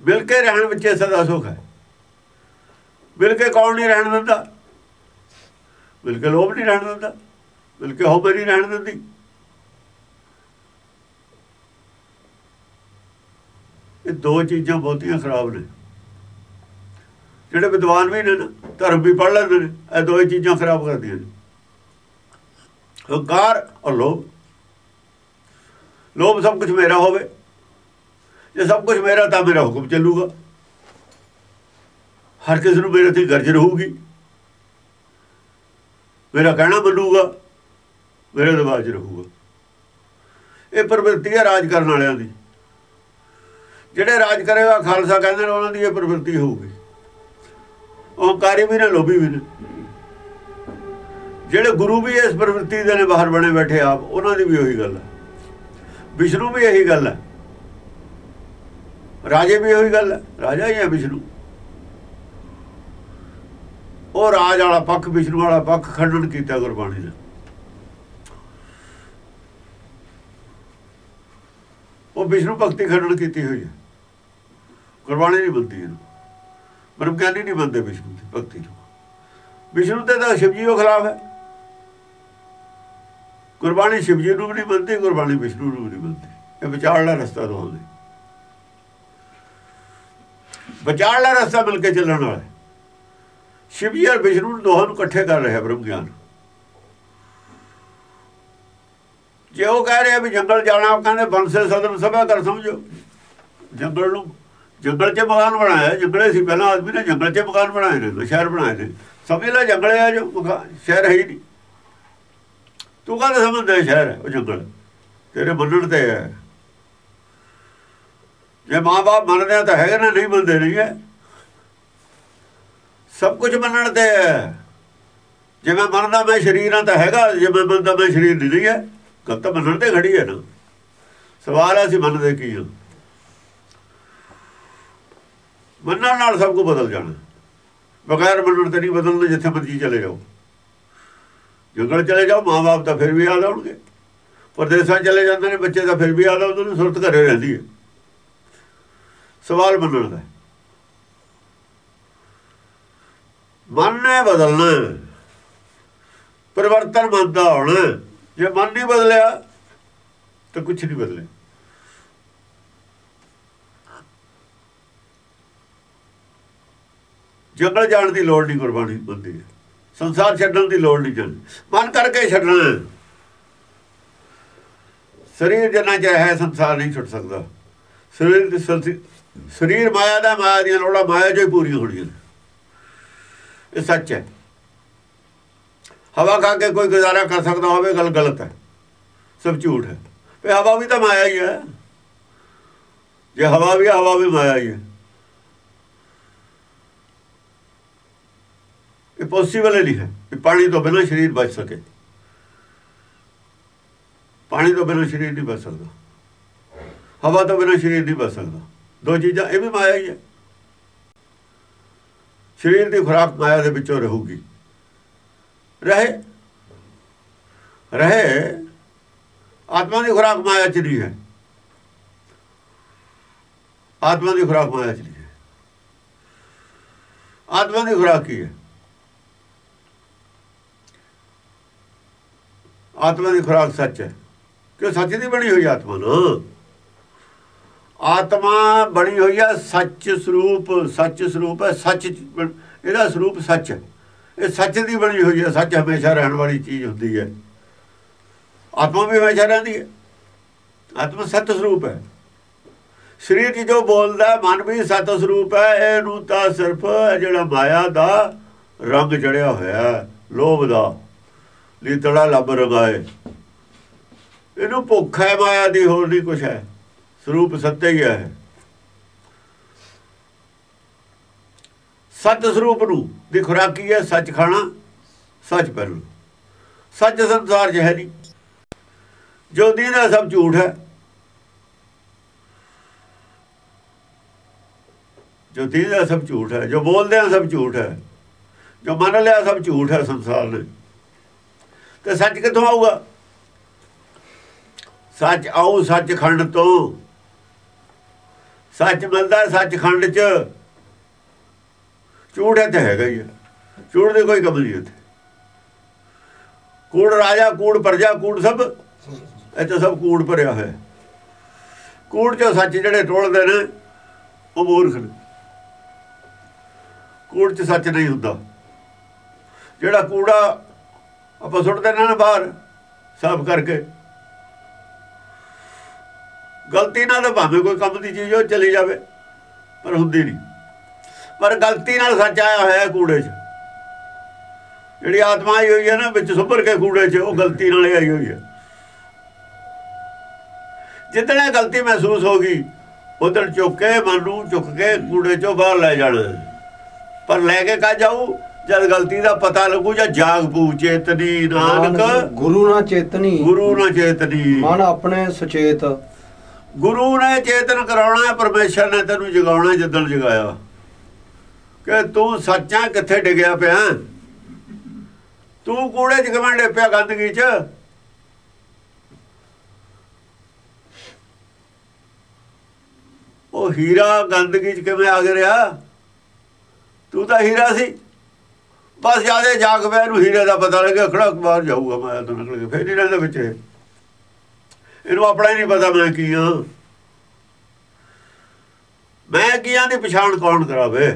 ਮਿਲ ਕੇ ਰਹਿਣ ਵਿੱਚ ਸਦਾ ਸੁਖ ਹੈ। ਮਿਲ ਕੇ ਕੌਣ ਨਹੀਂ ਰਹਿਣ ਦਿੰਦਾ? ਮਿਲ ਕੇ ਲੋਭ ਨਹੀਂ ਰਹਿਣ ਦਿੰਦਾ। ਮਿਲ ਕੇ ਹੋਵੇ ਨਹੀਂ ਰਹਿਣ ਦਿੰਦੀ। ਇਹ ਦੋ ਚੀਜ਼ਾਂ ਬਹੁਤੀਆਂ ਖਰਾਬ ਨੇ। ਜਿਹੜੇ ਵਿਦਵਾਨ ਵੀ ਨੇ ਨਾ, ਧਰਮ ਵੀ ਪੜ ਲੈਂਦੇ ਨੇ, ਇਹ ਦੋਏ ਚੀਜ਼ਾਂ ਖਰਾਬ ਕਰਦੀਆਂ ਨੇ। ਹੰਕਾਰ ਔਰ ਲੋਭ। ਲੋਭ ਸਭ ਕੁਝ ਮੇਰਾ ਹੋਵੇ। ਜੇ ਸਭ ਕੁਝ ਮੇਰਾ ਤਾਂ ਮੇਰਾ ਹੁਕਮ ਚੱਲੂਗਾ। ਹਰ ਕਿਸੇ ਨੂੰ ਮੇਰੇ ਤੇ ਗਰਜ ਰਹੂਗੀ। ਮੇਰਾ ਕਹਿਣਾ ਮੰਨੂਗਾ, ਮੇਰੇ ਦਬਾਅ 'ਚ ਰਹੂਗਾ। ਇਹ ਪ੍ਰਵਿਰਤੀ ਹੈ ਰਾਜ ਕਰਨ ਵਾਲਿਆਂ ਦੀ। ਜਿਹੜੇ ਰਾਜ ਕਰੇਗਾ, ਖਾਲਸਾ ਕਹਿੰਦੇ ਨੇ ਉਹਨਾਂ ਦੀ ਇਹ ਪ੍ਰਵਿਰਤੀ ਹੋਊਗੀ। ਉਹ ਅਹੰਕਾਰੀ ਵੀ ਨੇ, ਲੋਭੀ ਵੀ ਨੇ। ਜਿਹੜੇ ਗੁਰੂ ਵੀ ਇਸ ਪ੍ਰਵਿਰਤੀ ਦੇ ਨੇ, ਬਾਹਰ ਬਣੇ ਬੈਠੇ ਆਪ, ਉਹਨਾਂ ਦੀ ਵੀ ਉਹੀ ਗੱਲ ਹੈ। ਵਿਸ਼ਨੂੰ ਵੀ ਇਹੀ ਗੱਲ ਹੈ। ਰਾਜੇ ਵੀ ਉਹੀ ਗੱਲ ਹੈ, ਰਾਜਾ ਹੀ ਹੈ ਵਿਸ਼ਨੂੰ। ਉਹ ਰਾਜ ਵਾਲਾ ਪੱਖ, ਵਿਸ਼ਨੂੰ ਵਾਲਾ ਪੱਖ ਖੰਡਨ ਕੀਤਾ ਗੁਰਬਾਣੀ ਨੇ ਉਹ ਵਿਸ਼ਨੂੰ ਭਗਤੀ ਖੰਡਨ ਕੀਤੀ ਹੋਈ ਹੈ। ਗੁਰਬਾਣੀ ਨਹੀਂ ਬੰਦੀ ਇਹਨੂੰ। ਬ੍ਰਹਮ ਗਿਆਨੀ ਨਹੀਂ ਬੰਦੇ ਵਿਸ਼ਨੂੰ ਦੀ ਭਗਤੀ ਨੂੰ। ਵਿਸ਼ਨੂੰ ਤੇ ਤਾਂ ਸ਼ਿਵਜੀ ਦੇ ਖਿਲਾਫ ਹੈ। ਗੁਰਬਾਣੀ ਸ਼ਿਵਜੀ ਨੂੰ ਵੀ ਨਹੀਂ ਬੰਦੀ ਗੁਰਬਾਣੀ ਵਿਸ਼ਨੂੰ ਨੂੰ ਵੀ ਨਹੀਂ ਬੰਦੀ ਇਹ ਵਿਚਾਰਲਾ ਰਸਤਾ ਦੋਹਾਂ ਵਿਚਾਰਲਾ ਰਸਤਾ ਮਿਲ ਕੇ ਚੱਲਣ ਵਾਲਾ ਸ਼ਿਵਜੀ ਔਰ ਵਿਸ਼ਨੂੰ ਦੋਹਾਂ ਨੂੰ ਇਕੱਠੇ ਕਰ ਰਿਹਾ ਬ੍ਰਹਮ ਗਿਆਨ। ਜੇ ਉਹ ਕਹਿ ਰਿਹਾ ਵੀ ਜੰਗਲ ਜਾਣਾ, ਉਹ ਕਹਿੰਦੇ ਬੰਸੇ ਸਦਨ ਸਭਾ ਕਰ ਸਮਝੋ। ਜੰਗਲ ਨੂੰ, ਜੰਗਲ 'ਚ ਮਕਾਨ ਬਣਾਇਆ, ਜੰਗਲੇ ਸੀ, ਪਹਿਲਾਂ ਆਦਮੀ ਨੇ ਜੰਗਲ 'ਚ ਮਕਾਨ ਬਣਾਏ ਨੇ ਸ਼ਹਿਰ ਬਣਾਏ ਨੇ। ਸਮਝ ਲੈ ਜੰਗਲੇ ਆ ਜੋ ਸ਼ਹਿਰ ਹੈ ਹੀ ਨਹੀਂ। ਤੂੰ ਕਹਿੰਦਾ ਸਮਝਦਾ ਸ਼ਹਿਰ, ਉਹ ਜੰਗਲ? ਤੇਰੇ ਮੰਨਣ ਤੇ ਹੈ। ਜੇ ਮਾਂ-ਬਾਪ ਮੰਨਦੇ ਆ ਤਾਂ ਹੈਗੇ ਨਾ, ਨਹੀਂ ਮੰਨਦੇ ਨਹੀਂ ਹੈ। ਸਭ ਕੁਝ ਮੰਨਣ ਤੇ ਹੈ। ਜੇ ਮੈਂ ਮੰਨਦਾ ਮੈਂ ਸ਼ਰੀਰਾਂ ਤਾਂ ਹੈਗਾ, ਜੇ ਮੈਂ ਮੰਨਦਾ ਮੈਂ ਸ਼ਰੀਰ ਨਹੀਂ ਹੈ, ਗੱਲ ਤਾਂ ਮੰਨਣ ਤੇ ਖੜੀ ਹੈ ਨਾ। ਸਵਾਲ ਹੈ, ਅਸੀਂ ਮੰਨਦੇ ਕੀ ਹਾਂ? ਮੰਨਣ ਨਾਲ ਸਭ ਕੁਝ ਬਦਲ ਜਾਣਾ। ਬਗੈਰ ਮੰਨਣ ਤੇ ਨਹੀਂ ਬਦਲਣਾ ਜਿੱਥੇ ਮਰਜ਼ੀ ਚਲੇ ਜਾਓ। ਜੰਗਲ ਚਲੇ ਜਾਓ, ਮਾਂ-ਬਾਪ ਤਾਂ ਫਿਰ ਵੀ ਯਾਦ ਆਉਣਗੇ ਪਰਦੇਸਾਂ ਚਲੇ ਜਾਂਦੇ ਨੇ, ਬੱਚੇ ਤਾਂ ਫਿਰ ਵੀ ਯਾਦ ਆਉਂਦੇ ਨੇ ਸੁਰਤ ਘਰੇ ਰਹਿੰਦੀ ਹੈ। ਸਵਾਲ ਮੰਨਣ ਦਾ। ਮਨ ਨੇ ਬਦਲਣਾ। ਪਰਿਵਰਤਨ ਮੰਨਦਾ ਹੋਣਾ। ਜੇ ਮਨ ਨਹੀਂ ਬਦਲਿਆ, ਤਾਂ ਕੁਝ ਨਹੀਂ ਬਦਲਿਆ। ਜੰਗਲ ਜਾਣ ਦੀ ਲੋੜ ਨਹੀਂ ਕੁਰਬਾਨੀ ਬੰਦੀ ਹੈ। ਸੰਸਾਰ ਛੱਡਣ ਦੀ ਲੋੜ ਨਹੀਂ ਜਨ ਮਨ ਕਰਕੇ ਛੱਡਣਾ। ਸਰੀਰ ਜਨਾ ਚ ਸੰਸਾਰ ਨਹੀਂ ਛੱਡ ਸਕਦਾ। ਸਰੀਰ ਸਰੀਰ ਮਾਇਆ ਦਾ, ਮਾਇਆ ਦੀਆਂ ਲੋੜਾਂ ਮਾਇਆ ਜੋ ਹੀ ਪੂਰੀਆਂ ਹੋਣੀਆਂ ਇਹ ਸੱਚ ਹੈ। ਹਵਾ ਖਾ ਕੇ ਕੋਈ ਗੁਜ਼ਾਰਾ ਕਰ ਸਕਦਾ ਹੋਵੇ ਗੱਲ ਗਲਤ ਹੈ। ਸਭ ਝੂਠ ਹੈ। ਤੇ ਹਵਾ ਵੀ ਤਾਂ ਮਾਇਆ ਹੀ ਹੈ। ਜੇ ਹਵਾ ਵੀ ਹਵਾ ਵੀ ਮਾਇਆ ਹੀ ਹੈ। ਇਹ ਪੋਸੀਬਲ ਨਹੀਂ ਹੈ ਕਿ ਪਾਣੀ ਤੋਂ ਬਿਨਾਂ ਸਰੀਰ ਬਚ ਸਕੇ। ਪਾਣੀ ਤੋਂ ਬਿਨਾਂ ਸਰੀਰ ਨਹੀਂ ਬਚ ਸਕਦਾ। ਹਵਾ ਤੋਂ ਬਿਨਾਂ ਸਰੀਰ ਨਹੀਂ ਬਚ ਸਕਦਾ। ਦੋ ਚੀਜ਼ਾਂ, ਇਹ ਵੀ ਮਾਇਆ ਹੀ ਹੈ। ਸਰੀਰ ਦੀ ਖੁਰਾਕ ਮਾਇਆ ਦੇ ਵਿੱਚੋਂ ਰਹੂਗੀ। ਰਹੇ ਰਹੇ, ਆਤਮਾ ਦੀ ਖੁਰਾਕ ਮਾਇਆ ਚ ਨਹੀਂ ਹੈ। ਆਤਮਾ ਦੀ ਖੁਰਾਕ ਮਾਇਆ ਚ ਨਹੀਂ ਹੈ। ਆਤਮਾ ਦੀ ਖੁਰਾਕ ਕੀ ਹੈ? ਆਤਮਾ ਦੀ ਖੁਰਾਕ ਸੱਚ ਹੈ। ਕਿ ਸੱਚ ਦੀ ਬਣੀ ਹੋਈ ਆਤਮਾ ਨਾ? ਆਤਮਾ ਬਣੀ ਹੋਈ ਹੈ ਸੱਚ ਸਰੂਪ ਸੱਚ ਸਰੂਪ ਹੈ, ਸੱਚ ਇਹਦਾ ਸਰੂਪ ਸੱਚ ਹੈ। ਇਹ ਸੱਚ ਦੀ ਬਣੀ ਹੋਈ ਹੈ ਸੱਚ ਹਮੇਸ਼ਾ ਰਹਿਣ ਵਾਲੀ ਚੀਜ਼ ਹੁੰਦੀ ਹੈ। ਆਤਮਾ ਵੀ ਹਮੇਸ਼ਾ ਰਹਿੰਦੀ ਹੈ। ਆਤਮਾ ਸੱਚ ਸਰੂਪ ਹੈ। ਸਰੀਰ ਜੀ ਜੋ ਬੋਲਦਾ, ਮਨ ਵੀ ਸੱਚ ਸਰੂਪ ਹੈ, ਇਹਨੂੰ ਤਾਂ ਸਿਰਫ ਜਿਹੜਾ ਮਾਇਆ ਦਾ ਰੰਗ ਚੜਿਆ ਹੋਇਆ ਲੋਭ ਦਾ। ਲੀਤੜਾ ਲੱਭ ਰਗਾਏ। ਇਹਨੂੰ ਭੁੱਖ ਹੈ, ਮਾਇਆ ਦੀ, ਹੋਰ ਨਹੀਂ ਕੁਛ ਹੈ। ਸਰੂਪ ਸੱਚ ਹੀ ਹੈ ਸੱਚ ਸਰੂਪ ਨੂੰ ਦੀ ਖੁਰਾਕੀ ਹੈ ਸੱਚ ਖਾਣਾ, ਸੱਚ ਪਹਿਲੂ ਸੱਚ ਸੰਸਾਰ 'ਚ ਹੈ ਨਹੀਂ। ਜੋ ਦੀਦਾ ਸਭ ਝੂਠ ਹੈ, ਜੋ ਦੀਦਾ ਸਭ ਝੂਠ ਹੈ, ਜੋ ਬੋਲਦੇ ਆ ਸਭ ਝੂਠ ਹੈ, ਜੋ ਮੰਨ ਲਿਆ ਸਭ ਝੂਠ ਹੈ ਸੰਸਾਰ ਨੇ। ਤੇ ਸੱਚ ਕਿੱਥੋਂ ਆਊਗਾ? ਸੱਚ ਆਉ ਸੱਚ ਖੰਡ ਤੋਂ। ਸੱਚ ਮਿਲਦਾ ਹੈ ਸੱਚਖੰਡ 'ਚ। ਝੂਠ ਇੱਥੇ ਹੈਗਾ ਹੀ ਹੈ ਝੂਠ ਦੀ ਕੋਈ ਕਮੀ ਨਹੀਂ ਉੱਥੇ ਕੂੜ ਰਾਜਾ, ਕੂੜ ਪ੍ਰਜਾ, ਕੂੜ ਸਭ। ਇੱਥੇ ਸਭ ਕੂੜ ਭਰਿਆ ਹੋਇਆ। ਕੂੜ 'ਚੋਂ ਸੱਚ ਜਿਹੜੇ ਟੋਲਦੇ ਨੇ, ਉਹ ਮੂਰਖ ਨੇ। ਕੂੜ 'ਚ ਸੱਚ ਨਹੀਂ ਹੁੰਦਾ। ਜਿਹੜਾ ਕੂੜਾ ਆਪਾਂ ਸੁੱਟਦੇ ਨੇ ਨਾ ਬਾਹਰ, ਸਾਫ਼ ਕਰਕੇ। ਗਲਤੀ ਨਾਲ ਭਾਵੇਂ ਕੋਈ ਕੰਮ ਦੀ ਚੀਜ਼ ਉਹ ਚਲੀ ਜਾਵੇ ਪਰ ਹੁੰਦੀ ਨਹੀਂ। ਪਰ ਗਲਤੀ ਨਾਲ ਸੱਚ ਆਇਆ ਹੋਇਆ ਕੂੜੇ 'ਚ। ਜਿਹੜੀ ਆਤਮਾ ਆਈ ਹੋਈ ਹੈ ਨਾ ਵਿੱਚ ਸੁੱਭਰ ਕੇ ਕੂੜੇ 'ਚ ਉਹ ਗਲਤੀ ਨਾਲ ਆਈ ਹੋਈ ਹੈ। ਜਿੱਦਣ ਗਲਤੀ ਮਹਿਸੂਸ ਹੋ ਗਈ ਉਦੋਂ ਚੁੱਕ ਕੇ ਮਨ ਨੂੰ ਚੁੱਕ ਕੇ ਕੂੜੇ 'ਚੋਂ ਬਾਹਰ ਲੈ ਜਾਣਾ। ਪਰ ਲੈ ਕੇ ਕਾ ਜਾਊ? ਜਦ ਗਲਤੀ ਦਾ ਪਤਾ ਲੱਗੂ ਜਾਂ ਜਾਗ ਪੂ ਚੇਤਨੀ ਨਾਨਕ। ਗੁਰੂ ਨਾ ਚੇਤਨੀ। ਗੁਰੂ ਨਾ ਚੇਤਨੀ। ਮਨ ਆਪਣੇ ਸੁਚੇਤ। ਗੁਰੂ ਨੇ ਚੇਤਨ ਕਰਾਉਣਾ ਹੈ, ਪਰਮੇਸ਼ਰ ਨੇ ਤੈਨੂੰ ਜਗਾਉਣਾ ਜਦੋਂ ਜਗਾਇਆ। ਕਿ ਤੂੰ ਸੱਚਾ ਕਿੱਥੇ ਡਿੱਗਿਆ ਪਿਆ? ਤੂੰ ਕੂੜੇ 'ਚ ਕਿਵੇਂ ਡਿੱਪਿਆ ਗੰਦਗੀ 'ਚ? ਉਹ ਹੀਰਾ ਗੰਦਗੀ 'ਚ ਕਿਵੇਂ ਆ ਗਿਆ ਤੂੰ ਤਾਂ ਹੀਰਾ ਸੀ। ਬਸ ਜਿਆਦੇ ਜਾਗ ਪਿਆ ਇਹਨੂੰ ਹੀਰੇ ਦਾ ਪਤਾ ਲੱਗਿਆ ਖੜਾ ਬਾਹਰ ਜਾਊਗਾ ਮੈਂ ਤਾਂ ਨਿਕਲ ਕੇ। ਫੇਰ ਨਹੀਂ ਰਹਿੰਦਾ ਵਿੱਚ ਇਹਨੂੰ ਆਪਣਾ ਹੀ ਨਹੀਂ ਪਤਾ ਮੈਂ ਕੀ ਹਾਂ ਮੈਂ ਕੀਆਂ ਦੀ ਪਛਾਣ ਕੌਣ ਕਰਾਵੇ?